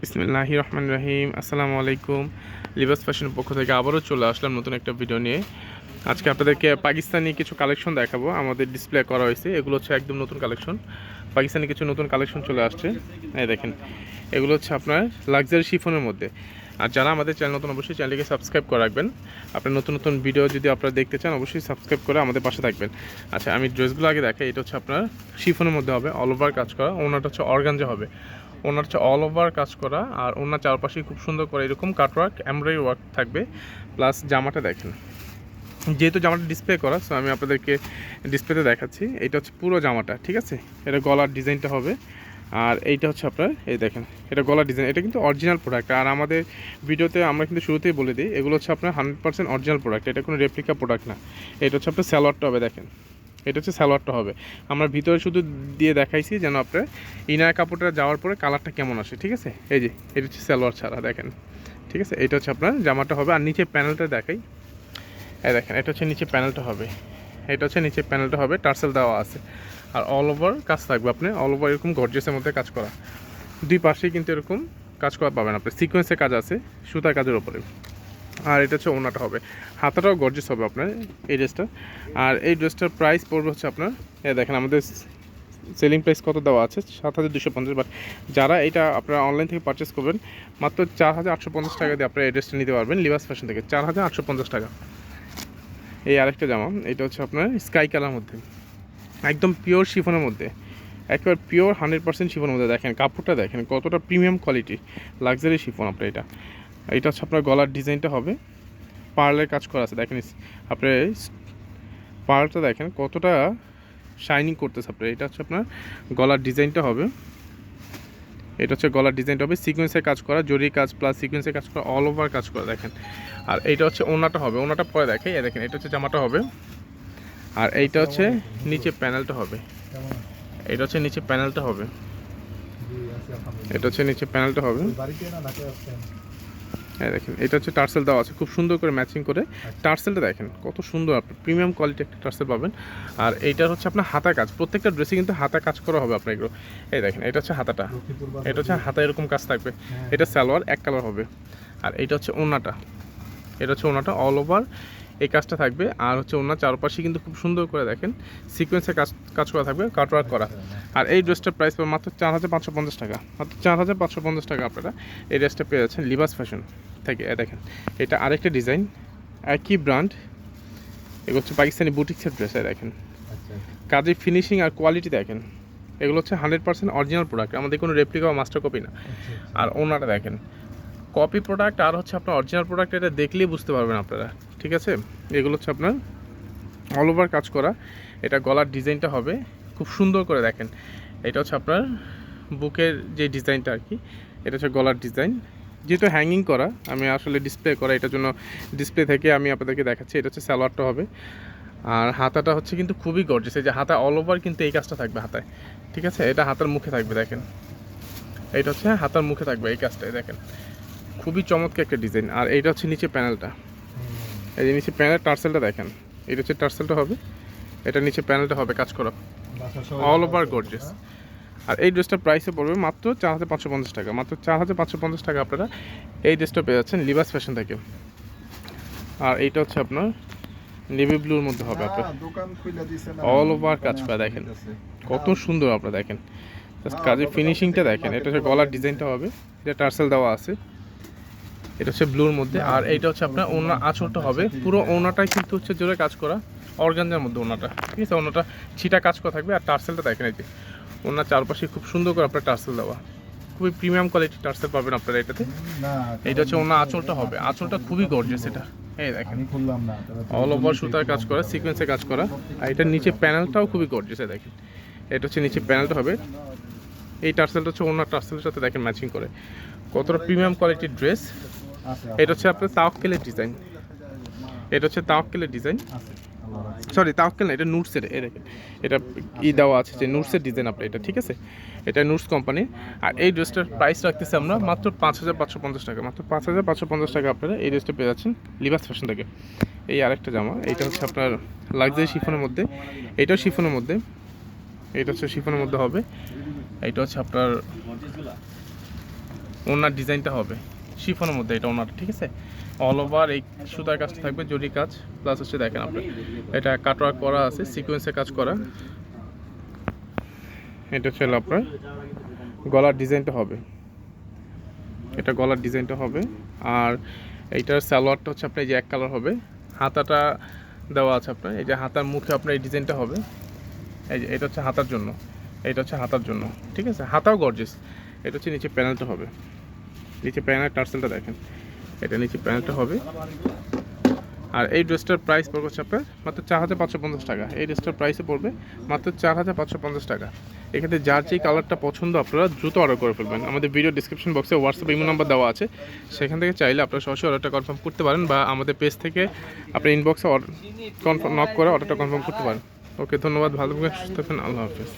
বিসমিল্লাহি রহমান রাহিম আসসালামু আলাইকুম। লিবাস ফ্যাশনের পক্ষ থেকে আবারও চলে আসলাম নতুন একটা ভিডিও নিয়ে। আজকে আপনাদেরকে পাকিস্তানি কিছু কালেকশন দেখাবো। আমাদের ডিসপ্লে করা হয়েছে। এগুলো হচ্ছে একদম নতুন কালেকশন পাকিস্তানি কিছু নতুন কালেকশন চলে আসছে। এই দেখেন, এগুলো হচ্ছে আপনার লাক্সারি শিফনের মধ্যে। আর যারা আমাদের চ্যানেল নতুন, অবশ্যই চ্যানেলটিকে সাবস্ক্রাইব করে রাখবেন। আপনার নতুন নতুন ভিডিও যদি আপনারা দেখতে চান, অবশ্যই সাবস্ক্রাইব করে আমাদের পাশে থাকবেন। আচ্ছা আমি ড্রেসগুলো আগে দেখাই। এটা হচ্ছে আপনার শিফনের মধ্যে হবে। অল ওভার কাজ করা। ওনারটা হচ্ছে অর্গানজা হবে। ওনার হচ্ছে অল ওভার কাজ করা, আর ওনার চারপাশে খুব সুন্দর করে এরকম কাটওয়ার্ক এমব্রয়ডারি ওয়ার্ক থাকবে প্লাস জামাটা দেখেন। যেহেতু জামাটা ডিসপ্লে করা সো আমি আপনাদেরকে ডিসপ্লেতে দেখাচ্ছি। এটা হচ্ছে পুরো জামাটা, ঠিক আছে? এটা গলার ডিজাইনটা হবে। আর এইটা হচ্ছে আপনার, এই দেখেন, এটা গলার ডিজাইন, এটা কিন্তু অরিজিনাল প্রোডাক্ট আর আমাদের ভিডিওতে আমরা কিন্তু শুরুতেই বলে দিই, এগুলো হচ্ছে আপনার হান্ড্রেড পার্সেন্ট অরিজিনাল প্রোডাক্ট এটা কোনো রেপ্লিকা প্রোডাক্ট না। এটা হচ্ছে আপনার স্যালোয়ারটা হবে, দেখেন। এটা হচ্ছে সালোয়ারটা হবে। আমরা ভিতরে শুধু দিয়ে দেখাইছি যেন আপনার ইনার কাপড়টা যাওয়ার পরে কালারটা কেমন আসে, ঠিক আছে? এই যে, এটা হচ্ছে সালোয়ার ছাড়া, দেখেন। ঠিক আছে? এটা হচ্ছে আপনার জামাটা হবে, আর নিচে প্যানেলটা দেখাই। এই দেখেন, এটা হচ্ছে নিচে প্যানেলটা হবে। এটা হচ্ছে নিচে প্যানেলটা হবে, টার্সেল দেওয়া আছে। আর অল ওভার কাজ থাকবে আপনি অল ওভার এরকম গর্জেসের মধ্যে কাজ করা। দুই পাশেই কিন্তু এরকম কাজ করা পাবেন আপনি। সিকোয়েন্সে কাজ আছে, সুতার কাজের ওপরে আর এটা হচ্ছে ওনাটা হবে। হাতাটাও গর্জেস হবে আপনার, এই ড্রেসটা আর এই ড্রেসটার প্রাইস পড়বে হচ্ছে আপনার দেখেন আমাদের সেলিং প্রাইস কত দেওয়া আছে? সাত হাজার দুশো পঞ্চাশ বাট যারা এটা আপনারা অনলাইন থেকে পারচেস করবেন, মাত্র চার হাজার আটশো পঞ্চাশ টাকা দিয়ে আপনারা এই ড্রেসটা নিতে পারবেন লিবাস ফ্যাশন থেকে। চার হাজার আটশো পঞ্চাশ টাকা। এই আরেকটা জামা, এটা হচ্ছে আপনার স্কাই কালার মধ্যে। একদম পিওর শিফনের মধ্যে। একেবারে পিওর হান্ড্রেড পার্সেন্ট শিফনের মধ্যে। দেখেন, কাপড়টা দেখেন, কতটা প্রিমিয়াম কোয়ালিটি লাক্সারি শিফন আপনার এটা। এটা হচ্ছে আপনার গলার ডিজাইনটা হবে। পার্লের কাজ করা আছে, দেখেন আপনার পার্লটা দেখেন কতটা শাইনিং করতেছে আপনার। এটা হচ্ছে আপনার গলার ডিজাইনটা হবে। এটা হচ্ছে গলার ডিজাইনটা হবে সিকোয়েন্সের কাজ করা জরি কাজ প্লাস সিকোয়েন্সের কাজ করা অল ওভার কাজ করা, দেখেন। আর এইটা হচ্ছে ওনাটা হবে, ওনাটা পরে দেখে এই দেখেন, এটা হচ্ছে জামাটা হবে। আর এইটা হচ্ছে নিচে প্যানেলটা হবে। এটা হচ্ছে নিচে প্যানেলটা হবে। এটা হচ্ছে নিচে প্যানেলটা হবে। হ্যাঁ দেখেন এটা হচ্ছে টার্সেল দেওয়া আছে খুব সুন্দর করে ম্যাচিং করে। টার্সেলটা দেখেন কত সুন্দর আপনি প্রিমিয়াম কোয়ালিটি একটা টার্সেল পাবেন। আর এইটার হচ্ছে আপনার হাতা কাজ প্রত্যেকটা ড্রেসে কিন্তু হাতা কাজ করা হবে আপনার এগুলো। এই দেখেন এটা হচ্ছে হাতাটা এটা হচ্ছে হাতা এরকম কাজ থাকবে। এটা সালোয়ার এক কালার হবে। আর এটা হচ্ছে ওনাটা এটা হচ্ছে ওনাটা অল ওভার এই কাজটা থাকবে। আর হচ্ছে ওনার চারপাশে কিন্তু খুব সুন্দর করে দেখেন সিকোয়েন্সে কাজ কাজ করা থাকবে কাটওয়ার্ক করা। আর এই ড্রেসটার প্রাইস পাবে মাত্র চার হাজার পাঁচশো পঞ্চাশ টাকা। মাত্র চার হাজার পাঁচশো পঞ্চাশ টাকা আপনারা এই ড্রেসটা পেয়ে যাচ্ছেন লিবাস ফ্যাশন থেকে। দেখেন এটা আরেকটা ডিজাইন একই ব্র্যান্ড এগুলো হচ্ছে পাকিস্তানি বুটিক্সের ড্রেস দেখেন। কাজের ফিনিশিং আর কোয়ালিটি দেখেন এগুলো হচ্ছে হান্ড্রেড পার্সেন্ট অরিজিনাল প্রোডাক্ট আমাদের কোনো রেপ্লিকা বা মাস্টার কপি না। আর ওনারা দেখেন কপি প্রোডাক্ট আর হচ্ছে আপনার অরিজিনাল প্রোডাক্ট এটা দেখলেই বুঝতে পারবেন আপনারা। ঠিক আছে? এগুলো হচ্ছে আপনার অল ওভার কাজ করা। এটা গলার ডিজাইনটা হবে। খুব সুন্দর করে দেখেন। এটা হচ্ছে আপনার বুকের যে ডিজাইনটা আর কি, এটা হচ্ছে গলার ডিজাইন। যেহেতু হ্যাঙ্গিং করা, আমি আসলে ডিসপ্লে করা, এটার জন্য ডিসপ্লে থেকে আমি আপনাদেরকে দেখাচ্ছি। এটা হচ্ছে স্যালোয়ারটা হবে। আর হাতাটা হচ্ছে কিন্তু খুবই গর্জেস এই যে হাতা অল ওভার কিন্তু এই কাজটা থাকবে হাতায়। ঠিক আছে? এটা হাতার মুখে থাকবে, দেখেন। এটা হচ্ছে হাতার মুখে থাকবে এই কাজটাই দেখেন। খুবই চমৎকার একটা ডিজাইন। আর এইটা হচ্ছে নিচে প্যানেলটা এই যে নিচে প্যানেল টার্সেলটা দেখেন। এটা হচ্ছে টার্সেলটা হবে। এটা নিচে প্যানেলটা হবে কাজ করা। অল ওভার গর্জেস আর এই ড্রেসটার প্রাইসে পড়বে মাত্র চার হাজার পাঁচশো পঞ্চাশ টাকা। মাত্র চার হাজার পাঁচশো পঞ্চাশ টাকা আপনারা এই ড্রেসটা পেয়ে যাচ্ছেন লিবাস ফ্যাশন থেকে। আর এইটা হচ্ছে আপনার নেভি ব্লুর মধ্যে হবে আপনার। অল ওভার কাজ করা দেখেন। কত সুন্দর আপনারা দেখেন। জাস্ট কাজের ফিনিশিংটা দেখেন। এটা হচ্ছে গলার ডিজাইনটা হবে। এটা টার্সেল দেওয়া আছে। এটা হচ্ছে ব্লুর মধ্যে। আর এইটা হচ্ছে আপনার ওনা আঁচলটা হবে। পুরো ওনাটাই কিন্তু হচ্ছে জোরে কাজ করা। অর্গানজার মধ্যে ওনাটা। ঠিক আছে? ওনাটা ছিটা কাজ করা থাকবে। আর টার্সেলটা দেখেন এই যে। ওনার চারপাশে খুব সুন্দর করে আপনার টার্সেল দেওয়া। খুবই প্রিমিয়াম কোয়ালিটির টার্সেল পাবেন আপনারা এটাতে। এইটা হচ্ছে ওনার আঁচলটা হবে। আঁচলটা খুবই গর্জিয়াস এটা। এই দেখেন। অল ওভার সুতার কাজ করা সিকোয়েন্সে কাজ করা। আর এটার নিচে প্যানেলটাও খুবই গর্জিয়াস দেখেন। এটা হচ্ছে নিচে প্যানেলটা হবে। এই টার্সেলটা হচ্ছে ওনার টার্সেলের সাথে দেখেন ম্যাচিং করে। কতটা প্রিমিয়াম কোয়ালিটির ড্রেস এটা হচ্ছে আপনার তাওয়াক্কেলের ডিজাইন। এটা হচ্ছে তাওয়াক্কেলের ডিজাইন। সরি তাওয়াক্কেল না এটা নুটসের এ দেখেন। এটা ই দেওয়া আছে যে নুটসের ডিজাইন আপনার এটা ঠিক আছে? এটা নুটস কোম্পানি। আর এই ড্রেসটার প্রাইস রাখতেছি আমরা মাত্র পাঁচ হাজার পাঁচশো পঞ্চাশ টাকা। মাত্র পাঁচ হাজার পাঁচশো পঞ্চাশ টাকা আপনারা এই ড্রেসটা পেয়ে যাচ্ছেন লিবাস ফ্যাশন থেকে। এই আরেকটা জামা এইটা হচ্ছে আপনার লাক্সারি শিফনের মধ্যে। এইটাও শিফনের মধ্যে। এটা হচ্ছে শিফনের মধ্যে হবে। এটা হচ্ছে আপনার ওনার ডিজাইনটা হবে। শিফনের মধ্যে, এটা ওনার, ঠিক আছে? অল ওভার এই সুতার কাজটা থাকবে, জরি কাজ প্লাস হচ্ছে দেখেন আপনি, এটা কাটওয়ার্ক করা আছে সিকোয়েন্সে কাজ করা। এটা হচ্ছে আপনার গলার ডিজাইনটা হবে। এটা গলার ডিজাইনটা হবে, আর এইটার সালোয়ারটা হচ্ছে আপনার এই যে এক কালার হবে। হাতাটা দেওয়া আছে আপনার, এই যে হাতার মুখে আপনার এই ডিজাইনটা হবে। এই যে, এটা হচ্ছে হাতার জন্য, এটা হচ্ছে হাতার জন্য, ঠিক আছে? হাতাও গর্জেস এটা হচ্ছে নিচে প্যানেলটা হবে। নিচে প্যানেল টার্সেলটা দেখেন। এটা নিচে প্যানেলটা হবে। আর এই ড্রেসটার প্রাইস পড়বে হচ্ছে মাত্র চার হাজার পাঁচশো পঞ্চাশ টাকা। এই ড্রেসটার প্রাইসে পড়বে মাত্র চার হাজার পাঁচশো পঞ্চাশ টাকা। এক্ষেত্রে যার যেই কালারটা পছন্দ আপনারা দ্রুত অর্ডার করে ফেলবেন। আমাদের ভিডিও ডিসক্রিপশন বক্সে হোয়াটসঅ্যাপ ইমো নাম্বার দেওয়া আছে। সেখান থেকে চাইলে আপনারা সরাসরি অর্ডারটা কনফার্ম করতে পারেন বা আমাদের পেজ থেকে আপনি ইনবক্সে কনফার্ম নক করে অর্ডারটা কনফার্ম করতে পারেন। ওকে ধন্যবাদ। ভালো থাকবেন, সুস্থ থাকবেন। আল্লাহ হাফিজ।